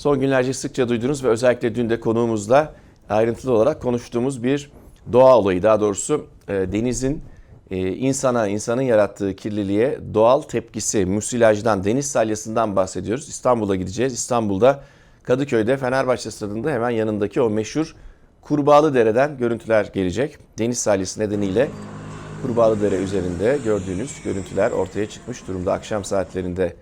Son günlerce sıkça duyduğunuz ve özellikle dün de konuğumuzla ayrıntılı olarak konuştuğumuz bir doğa olayı. Daha doğrusu e, denizin e, insana, insanın yarattığı kirliliğe doğal tepkisi, musilajdan, deniz salyasından bahsediyoruz. İstanbul'a gideceğiz. İstanbul'da Kadıköy'de Fenerbahçe stadında hemen yanındaki o meşhur Kurbağalı Dere'den görüntüler gelecek. Deniz salyası nedeniyle Kurbağalı Dere üzerinde gördüğünüz görüntüler ortaya çıkmış durumda. Akşam saatlerinde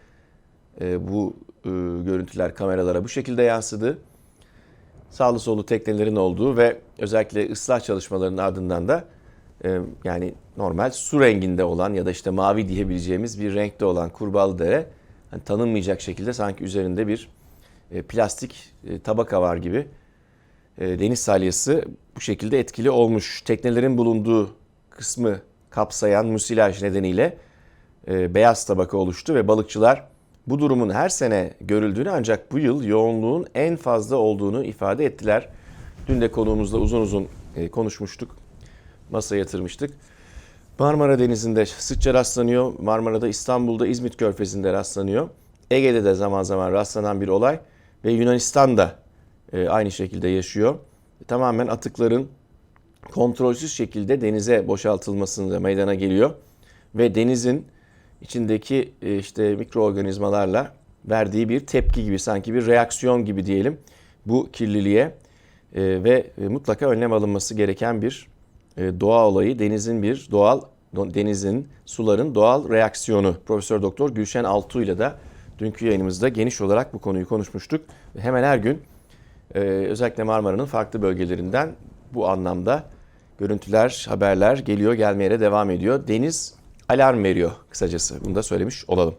e, bu e, görüntüler kameralara bu şekilde yansıdı. Sağlı sollu teknelerin olduğu ve özellikle ıslah çalışmalarının ardından da e, yani normal su renginde olan ya da işte mavi diyebileceğimiz bir renkte olan Kurbağalı Dere hani tanınmayacak şekilde sanki üzerinde bir e, plastik e, tabaka var gibi e, deniz salyası bu şekilde etkili olmuş. Teknelerin bulunduğu kısmı kapsayan musilaj nedeniyle e, beyaz tabaka oluştu ve balıkçılar bu durumun her sene görüldüğünü ancak bu yıl yoğunluğun en fazla olduğunu ifade ettiler. Dün de konuğumuzla uzun uzun e, konuşmuştuk. Masaya yatırmıştık. Marmara Denizi'nde sıkça rastlanıyor. Marmara'da, İstanbul'da, İzmit Körfezi'nde rastlanıyor. Ege'de de zaman zaman rastlanan bir olay ve Yunanistan'da e, aynı şekilde yaşıyor. Tamamen atıkların kontrolsüz şekilde denize boşaltılmasında meydana geliyor ve denizin içindeki e, işte mikroorganizmalarla verdiği bir tepki gibi sanki bir reaksiyon gibi diyelim bu kirliliğe E, ve e, mutlaka önlem alınması gereken bir doğa olayı denizin bir doğal denizin suların doğal reaksiyonu Profesör Doktor Gülşen Altuğ ile de dünkü yayınımızda geniş olarak bu konuyu konuşmuştuk. Hemen her gün özellikle Marmara'nın farklı bölgelerinden bu anlamda görüntüler, haberler geliyor gelmeye de devam ediyor. Deniz alarm veriyor kısacası. Bunu da söylemiş olalım.